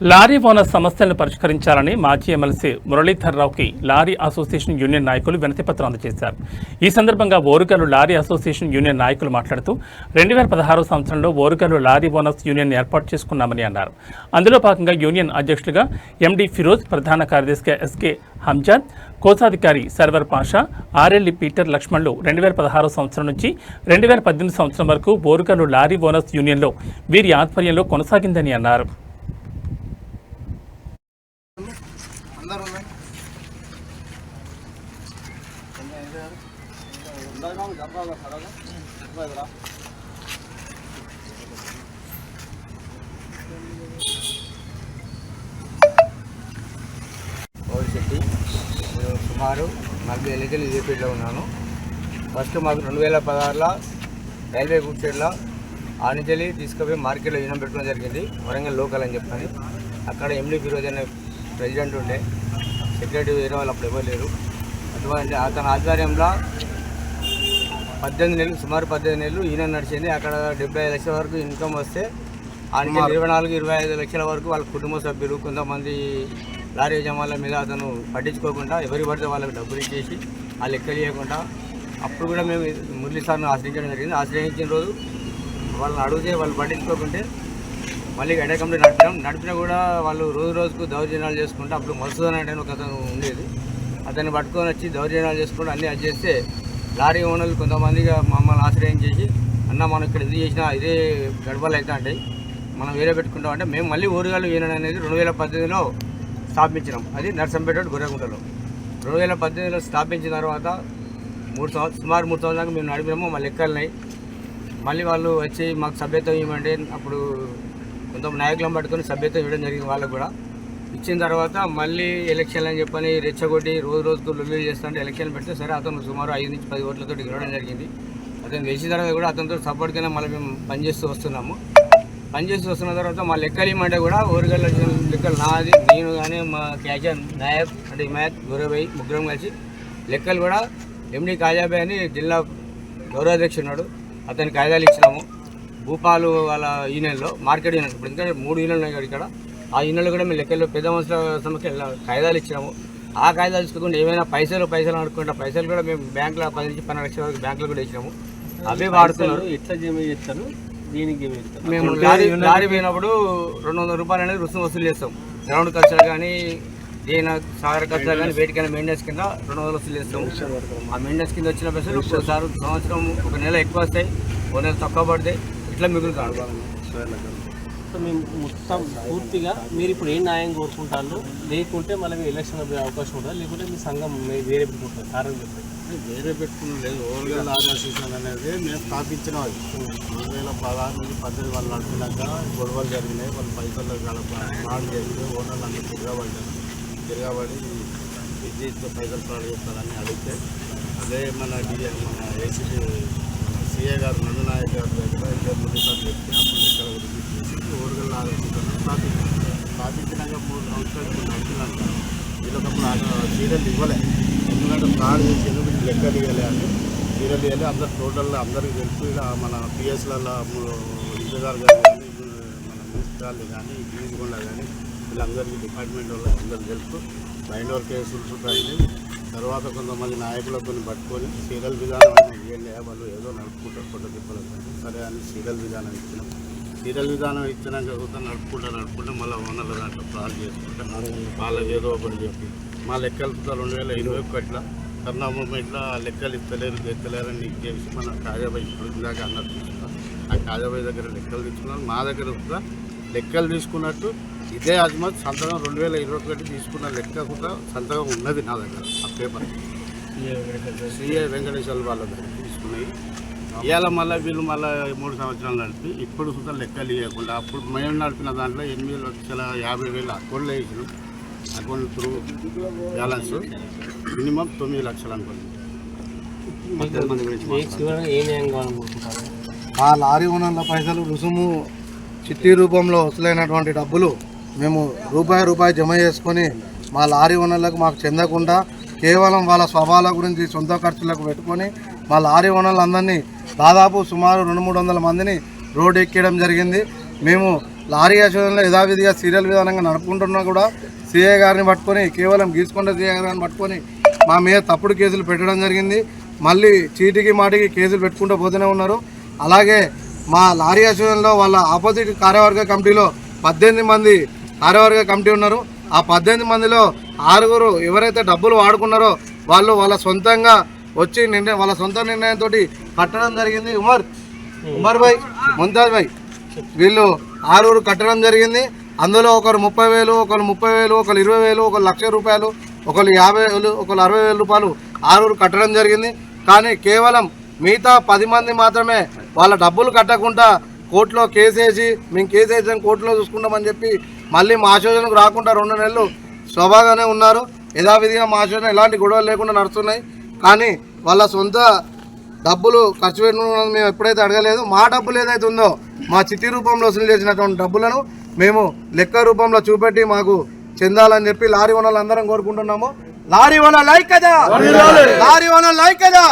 Lorry owner సమస్యలను పరిష్కరించాలని మాజీ ఎమ్మెల్సీ మురళీధర్ రావుకి లారీ అసోసియేషన్ యూనియన్ నాయకులు వినతిపత్రం అందజేశారు. ఈ సందర్భంగా ఓరుగల్లు లారీ అసోసియేషన్ యూనియన్ నాయకులు మాట్లాడుతూ రెండు వేల పదహారు సంవత్సరంలో ఓరుగల్లు లారీ ఓనర్స్ యూనియన్ ఏర్పాటు చేసుకున్నామని అన్నారు. అందులో భాగంగా యూనియన్ అధ్యక్షులుగా ఎండి ఫిరోజ్ ప్రధాన కార్యదర్శిగా ఎస్కే హంజాద్ కోశాధికారి సర్వర్ పాషా ఆర్ఎల్ఈ పీటర్ లక్ష్మణ్లు రెండు వేల పదహారు సంవత్సరం నుంచి రెండు వేల పద్దెనిమిది సంవత్సరం వరకు ఓరుగల్లు లారీ ఓనర్స్ యూనియన్లో వీరి ఆధ్వర్యంలో కొనసాగిందని అన్నారు. అందరూ ఉన్నాయి శెట్టి నేను సుమారు నలభై ఎన్నికలు ఫీల్డ్లో ఉన్నాను. ఫస్ట్ మాకు రెండు వేల పదహారులో రైల్వే గుడ్ సైడ్లో ఆనిజలి తీసుకుపోయి మార్కెట్లో ఈనం పెట్టడం జరిగింది. వరంగల్ లోకల్ అని చెప్పని. అక్కడ ఎండి ఫిరోజ్ అనే ప్రెసిడెంట్ ఉండే. సెక్రటరీ వేరే వాళ్ళు అప్పుడు ఎవరు లేరు. అటువంటి అతని ఆధ్వర్యంలో పద్దెనిమిది నెలలు సుమారు పద్దెనిమిది నెలలు ఈయన నడిచింది. అక్కడ డెబ్బై ఐదు లక్షల వరకు ఇన్కమ్ వస్తే ఆయనకి ఇరవై నాలుగు ఇరవై ఐదు లక్షల వరకు వాళ్ళ కుటుంబ సభ్యులు కొంతమంది లారీ యజమానుల మీద అతను పట్టించుకోకుండా ఎవరి పడితే వాళ్ళకి డబ్బులు ఇచ్చేసి ఆ లెక్కలు ఇవ్వకుండా అప్పుడు కూడా మేము మురళీ సార్ను ఆశ్రయించడం జరిగింది. ఆశ్రయించిన రోజు వాళ్ళని అడిగితే వాళ్ళు పట్టించుకోకుంటే మళ్ళీ గడ్డ కంపెనీ నడిపినాం. నడిపినా కూడా వాళ్ళు రోజు రోజుకు దౌర్జన్యాలు చేసుకుంటే అప్పుడు మసూదన్ అంటే ఒక అతను ఉండేది. అతన్ని పట్టుకొని వచ్చి దౌర్జన్యాలు చేసుకుంటూ అన్నీ అది చేస్తే లారీ ఓనర్లు కొంతమందిగా మమ్మల్ని ఆశ్రయం చేసి అన్న మనం ఇక్కడ ఇది చేసినా ఇదే గడపలు అయితే మనం వేరే పెట్టుకుంటాం. అంటే మేము మళ్ళీ ఊరుగాలు ఈయన అనేది రెండు వేల పద్దెనిమిదిలో స్థాపించినాం. అది నర్సంపేట గొర్రెగుంటలో. రెండు వేల పద్దెనిమిదిలో స్థాపించిన తర్వాత మూడు సంవత్సరం సుమారు మూడు సంవత్సరాలకు మేము నడిపినాము. మళ్ళీ లెక్కలున్నాయి మళ్ళీ వాళ్ళు వచ్చి మాకు సభ్యత్వం ఇవ్వమంటే అప్పుడు కొంత నాయకులను పట్టుకొని సభ్యత్వం ఇవ్వడం జరిగింది వాళ్ళకు కూడా. ఇచ్చిన తర్వాత మళ్ళీ ఎలక్షన్లు అని చెప్పని రెచ్చగొట్టి రోజు రోజుకు లొల్లు చేస్తుంటే ఎలక్షన్ పెడితే సరే అతను సుమారు ఐదు నుంచి పది ఓట్లతో గెలవడం జరిగింది. అతను గెలిచిన తర్వాత కూడా అతనితో సపోర్ట్గానే మళ్ళీ మేము పనిచేస్తూ వస్తున్నాము. పనిచేస్తూ వస్తున్న తర్వాత మా లెక్కలు ఇమ్మంటే కూడా ఊరిగల్ల లెక్కలు నాది నేను కానీ మా క్యాచర్ నాయక్ అంటే హిమాయత్ గౌరవయ్య ముగ్గురం కలిసి లెక్కలు కూడా ఎండి కాజాబాయ్ అని జిల్లా గౌరవాధ్యక్షుడు ఉన్నాడు. అతని కాయిదాలు ఇచ్చినాము. భూపాలు వాళ్ళ యూనియన్లో మార్కెట్ యూనియన్ ఇప్పుడు ఎందుకంటే మూడు యూనియన్లు ఉన్నాయి కదా ఇక్కడ. ఆ యూనియన్లో కూడా మేము లెక్కల్లో పెద్ద మనుషుల సమస్య కాయిదాలు ఇచ్చినాము. ఆ కాయిదాలు తీసుకోకుండా ఏమైనా పైసలు పైసలు అనుకుంటా పైసలు కూడా మేము బ్యాంకులో పది నుంచి పన్నెండు లక్షల వరకు బ్యాంకులో కూడా ఇచ్చినాము. అవే వాడుతున్నారు. ఎట్లా జమ చేస్తారు? దీనికి మేము లారీ లారీ పోయినప్పుడు రెండు వందల రూపాయలు అనేది రుసుము వసూలు చేస్తాం. గ్రౌండ్ ఖర్చులు కానీ దేని సాగర ఖర్చులు కానీ వేటికైనా మెయింటెనెన్స్ కింద రెండు వందలు వసూలు చేస్తాం. ఆ మెయింటెనెన్స్ కింద వచ్చిన పైసలు ఒక్కోసారి సంవత్సరం ఒక నెల ఎక్కువ వస్తాయి ఒక నెల తక్కువ పడతాయి. ఇట్లా మిగులుతాడు సో మేము మొత్తం పూర్తిగా మీరు ఇప్పుడు ఏ న్యాయం కోరుకుంటారు? లేకుంటే మళ్ళీ మీ ఎలక్షన్ పోయే అవకాశం ఉంటుందా లేకుంటే మీ సంఘం వేరే పెట్టుకుంటారు కారణం చెప్పండి. వేరే పెట్టుకుని లేదు ఓవర్గల్ ఆర్గనైజేషన్ అనేది మేము స్థాపించిన అది రెండు వేల పదహారు నుంచి పద్దెనిమిది వాళ్ళు నడిపినాక గొడవలు జరిగినాయి. వాళ్ళు పైసలు ఫ్రాడ్ చేస్తే ఓనర్లు అందరూ తిరగబడ్డారు. తిరగబడి విద్యుత్ పైసలు ఫ్రాడ్ చేస్తారని అడిగితే అదే మన డిఏ మన ఏసీపీ సీఏ గారు నందనాయక్ గారి దగ్గర ఇద్దరు ముందు సార్ చెప్తే అప్పుడు ఇక్కడ రిజిట్ చేసి ఓవర్గల్ ఆర్గనైజేషన్ స్థాపించారు స్థాపించినాక మూడు సంవత్సరాలు ఇప్పుడు నడిపినాక వీళ్ళకప్పుడు ఆ సీరియల్ ఇవ్వలే. ఎందుకంటే ఫ్రాడ్ చేసి ఎందుకు వీళ్ళు లెక్కలు ఇవ్వలే అని. సీరియల్ ఇవ్వలే అందరు టోటల్ అందరికీ తెలుసు. ఇలా మన పిఎస్లలో ఇంతగారు కానీ మన మున్సిపాలిటీ కానీ గీజగొండ కానీ వీళ్ళందరికీ డిపార్ట్మెంట్ వాళ్ళకి అందరూ తెలుసు. మైండ్ వర్క్ కేసులు ఉంటాయి తర్వాత కొంతమంది నాయకులతో పట్టుకొని సీరియల్ విధానం అనేది ఇవ్వండి వాళ్ళు ఏదో నడుపుకుంటారు ఫోటో తిప్పాలని సరే అని సీరియల్ విధానం ఇచ్చినాం సీరియల్ విధానం ఇచ్చినాక కూడా నడుపుకుంటా నడుపుకుంటే మళ్ళీ ఓనర్ల దాంట్లో ప్లాన్ చేసుకుంటాం. వాళ్ళకి ఏదో ఒకటి చెప్పి మా లెక్కలు కూడా రెండు వేల ఇరవై ఒకటిలో. కరుణాభూమి ఇట్లా లెక్కలు ఇస్తలేరు ఎత్తలేరని నీకు చేసి మన కాజాబాయి ఇప్పుడు ఇందాక అన్నట్టు తీసుకున్నాం ఆ కాజాబాయి దగ్గర లెక్కలు తీసుకున్నాం మా దగ్గర కూడా లెక్కలు తీసుకున్నట్టు ఇదే అజ్మత్ సంతకం రెండు వేల ఇరవై ఒకటి తీసుకున్న లెక్క కూడా సంతకం ఉన్నది నా దగ్గర ఆ పేపర్. సిఏ వెంకటేశ్వర వాళ్ళ దగ్గర తీసుకున్నాయి. ఇవాళ మళ్ళీ వీళ్ళు మళ్ళీ మూడు సంవత్సరాలు నడిపి ఇప్పుడు సుతం లెక్కలు ఇవ్వకుండా అప్పుడు మేము నడిపిన దాంట్లో ఎనిమిది లక్షల యాభై వేలు అక్కడ వేసినాం. అకౌంట్ త్రూ బ్యాలెన్స్ మినిమం తొమ్మిది లక్షలు అనుకోండి. ఆ లారీ ఓనర్ల పైసలు రుసుము చిట్టి రూపంలో వసూలైనటువంటి డబ్బులు మేము రూపాయి రూపాయి జమ చేసుకొని మా లారీ ఓనర్లకు మాకు చెందకుండా కేవలం వాళ్ళ స్వభావాల గురించి సొంత ఖర్చులకు పెట్టుకొని మా లారీ ఓనర్లందరినీ దాదాపు సుమారు రెండు మూడు వందల మందిని రోడ్డు ఎక్కేయడం జరిగింది. మేము లారీ యాచనలో యథావిధిగా సీరియల్ విధానంగా నడుపుకుంటున్నా కూడా సీఏ గారిని పట్టుకొని కేవలం గీసుకొండ సీఏ గారిని పట్టుకొని మా మీద తప్పుడు కేసులు పెట్టడం జరిగింది. మళ్ళీ చీటికి మాటికి కేసులు పెట్టుకుంటూ పోతూనే ఉన్నారు. అలాగే మా లారీ యాచనలో వాళ్ళ ఆపోజిట్ కార్యవర్గ కమిటీలో పద్దెనిమిది మంది కార్యవర్గ కమిటీ ఉన్నారు. ఆ పద్దెనిమిది మందిలో ఆరుగురు ఎవరైతే డబ్బులు వాడుకున్నారో వాళ్ళు వాళ్ళ సొంతంగా వచ్చి నిర్ణయం వాళ్ళ సొంత నిర్ణయంతో కట్టడం జరిగింది. ఉమర్ ఉమర్ భాయ్ ముంతాజ్ భాయ్. వీళ్ళు ఆరుగురు కట్టడం జరిగింది. అందులో ఒకరు ముప్పై వేలు ఒకరు ముప్పై వేలు ఒకరు ఇరవై వేలు ఒకరు లక్ష రూపాయలు ఒకరు యాభై వేలు ఒకరు అరవై వేల రూపాయలు ఆరుగురు కట్టడం జరిగింది. కానీ కేవలం మిగతా పది మంది మాత్రమే వాళ్ళ డబ్బులు కట్టకుండా కోర్టులో కేసు వేసి మేము కేసు వేసాం కోర్టులో చూసుకుంటామని చెప్పి మళ్ళీ మా ఆశోజనకు రాకుండా రెండు నెలలు స్వభాగానే ఉన్నారు. యథావిధిగా మా ఆశోజన ఎలాంటి గొడవలు లేకుండా నడుస్తున్నాయి. కానీ వాళ్ళ సొంత డబ్బులు ఖర్చు పెట్టడం మేము ఎప్పుడైతే అడగలేదు మా డబ్బులు ఏదైతే ఉందో మా చిట్టి రూపంలో వసూలు చేసినటువంటి డబ్బులను మేము లెక్క రూపంలో చూపెట్టి మాకు చెందాలని చెప్పి లారీ ఓనర్లు అందరం కోరుకుంటున్నాము. లారీ ఓనర్ లైక్ కదా లారీ ఓనర్ లైక్ కదా